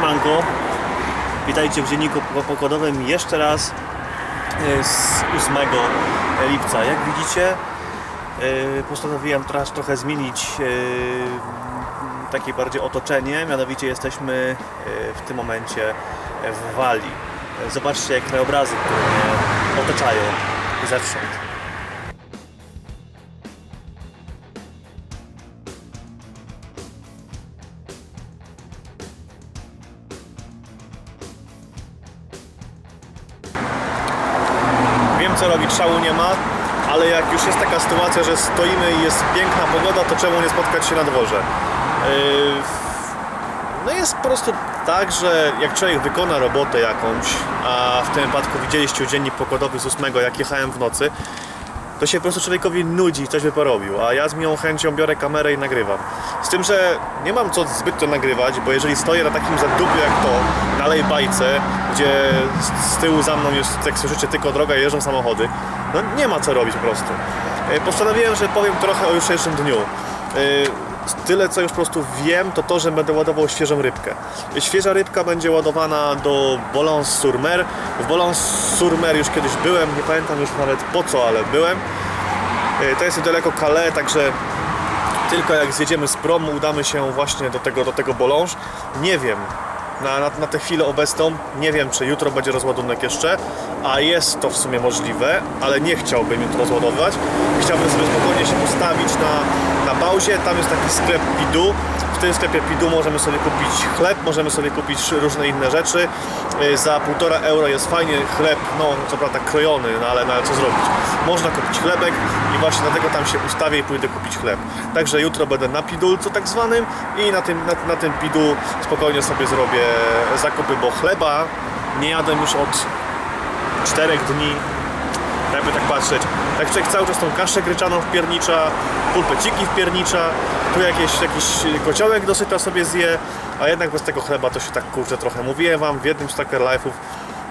Siemanko, witajcie w dzienniku pokładowym jeszcze raz e, z 8 lipca. Jak widzicie, e, postanowiłem teraz trochę zmienić e, takie bardziej otoczenie, mianowicie jesteśmy w tym momencie w Walii. Zobaczcie krajobrazy, które mnie otaczają zewsząd. Wiem co robić, szału nie ma, ale jak już jest taka sytuacja, że stoimy i jest piękna pogoda, to czemu nie spotkać się na dworze? Yy, No jest po prostu tak, że jak człowiek wykona robotę jakąś, a w tym wypadku widzieliście dziennik pokładowy z 8, jak jechałem w nocy, to się po prostu człowiekowi nudzi, coś by porobił, a ja z miłą chęcią biorę kamerę i nagrywam. Z tym, że nie mam co zbytnio nagrywać, bo jeżeli stoję na takim zadupie jak to, na lejbajce, gdzie z- tyłu za mną jest, jak słyszycie, tylko droga i jeżdżą samochody, no nie ma co robić po prostu. E, Postanowiłem, że powiem trochę o jutrzejszym dniu. E, Tyle, co już po prostu wiem, to to, że będę ładował świeżą rybkę. Świeża rybka będzie ładowana do Bolons-sur-Mer. W Bolons-sur-Mer już kiedyś byłem, nie pamiętam już nawet po co, ale byłem. E, To jest niedaleko Calais, także tylko jak zjedziemy z promu, udamy się właśnie do tego, do tego Bolange. Nie wiem, na, na, na tę chwilę obecną, nie wiem czy jutro będzie rozładunek jeszcze, a jest to w sumie możliwe, ale nie chciałbym jutro rozładować. Chciałbym sobie spokojnie się postawić na, na pauzie, tam jest taki sklep Pidu. W tym sklepie Pidu możemy sobie kupić chleb, możemy sobie kupić różne inne rzeczy. Y, Za półtora euro jest fajnie chleb, no co prawda krojony, no ale, no, ale co zrobić. Można kupić chlebek i właśnie dlatego tam się ustawię i pójdę kupić chleb. Także jutro będę na Pidulcu tak zwanym i na tym, na, na tym Pidu spokojnie sobie zrobię zakupy, bo chleba nie jadłem już od czterech dni, jakby tak patrzeć. Tak człowiek cały czas tą kaszę gryczaną wpiernicza, pulpeciki wpiernicza, tu jakieś, jakiś kociołek dosyta sobie zje, a jednak bez tego chleba to się tak kurczę trochę. Mówiłem wam w jednym z Tucker Life'ów,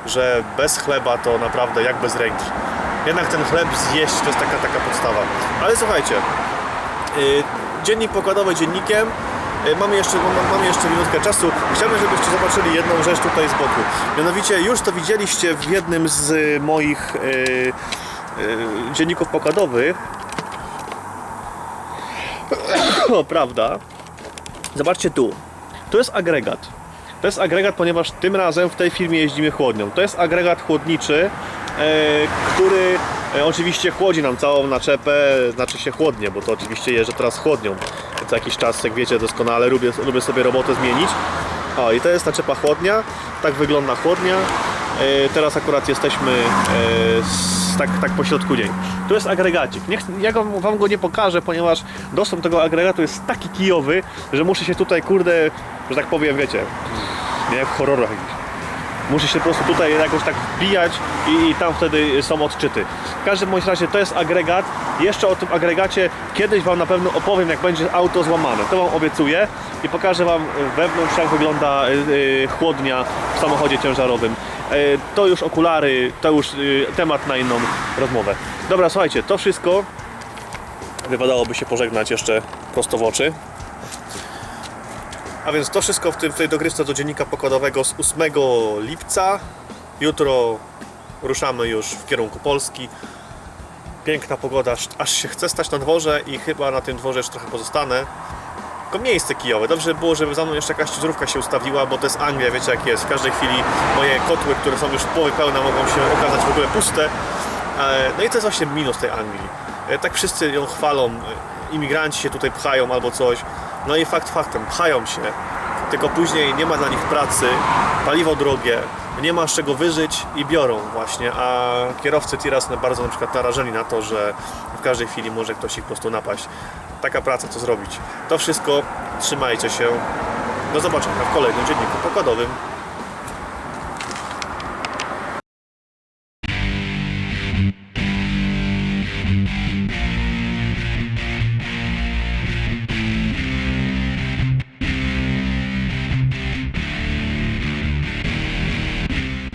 że bez chleba to naprawdę jak bez ręki. Jednak ten chleb zjeść to jest taka, taka podstawa. Ale słuchajcie, yy, dziennik pokładowy dziennikiem, Yy, Mamy jeszcze, mam- mamy jeszcze minutkę czasu. Chciałbym, żebyście zobaczyli jedną rzecz tutaj z boku. Mianowicie już to widzieliście w jednym z y, moich y, y, dzienników pokładowych. O, prawda. Zobaczcie tu. Tu jest agregat. To jest agregat, ponieważ tym razem w tej firmie jeździmy chłodnią. To jest agregat chłodniczy, e, który e, oczywiście chłodzi nam całą naczepę, znaczy się chłodnie, bo to oczywiście jeżdżę teraz chłodnią. Co jakiś czas, jak wiecie doskonale, lubię, lubię sobie robotę zmienić. O, i to jest naczepa chłodnia, tak wygląda chłodnia. E, Teraz akurat jesteśmy e, s- tak, tak po środku dzień. Tu jest agregacik. Nie, chcę- ja go, wam go nie pokażę, ponieważ dostęp do tego agregatu jest taki kijowy, że muszę się tutaj, kurde, że tak powiem, wiecie, nie jak w horrorach jakichś. Muszę się po prostu tutaj jakoś tak wbijać i, i tam wtedy są odczyty. W każdym bądź razie to jest agregat. Jeszcze o tym agregacie kiedyś Wam na pewno opowiem, jak będzie auto złamane. To Wam obiecuję i pokażę Wam wewnątrz, jak wygląda y, y, chłodnia w samochodzie ciężarowym. Y, To już okulary, to już y, temat na inną rozmowę. Dobra, słuchajcie, to wszystko. Wypadałoby się pożegnać jeszcze prosto w oczy. A więc to wszystko w, tym, w tej dogrywce do dziennika pokładowego z 8 lipca. Jutro ruszamy już w kierunku Polski. Piękna pogoda, aż się chce stać na dworze i chyba na tym dworze jeszcze trochę pozostanę. Tylko miejsce kijowe. Dobrze by było, żeby za mną jeszcze jakaś ciężarówka się ustawiła, bo to jest Anglia, wiecie jak jest. W każdej chwili moje kotły, które są już w połowie pełne, mogą się okazać w ogóle puste. E, No i to jest właśnie minus tej Anglii. E, Tak wszyscy ją chwalą, e, imigranci się tutaj pchają albo coś. No i fakt faktem, pchają się, tylko później nie ma dla nich pracy, paliwo drogie, nie ma z czego wyżyć i biorą właśnie, a kierowcy Tiras bardzo na przykład narażeni na to, że w każdej chwili może ktoś ich po prostu napaść. Taka praca, co zrobić. To wszystko, trzymajcie się. Do zobaczenia w kolejnym dzienniku pokładowym.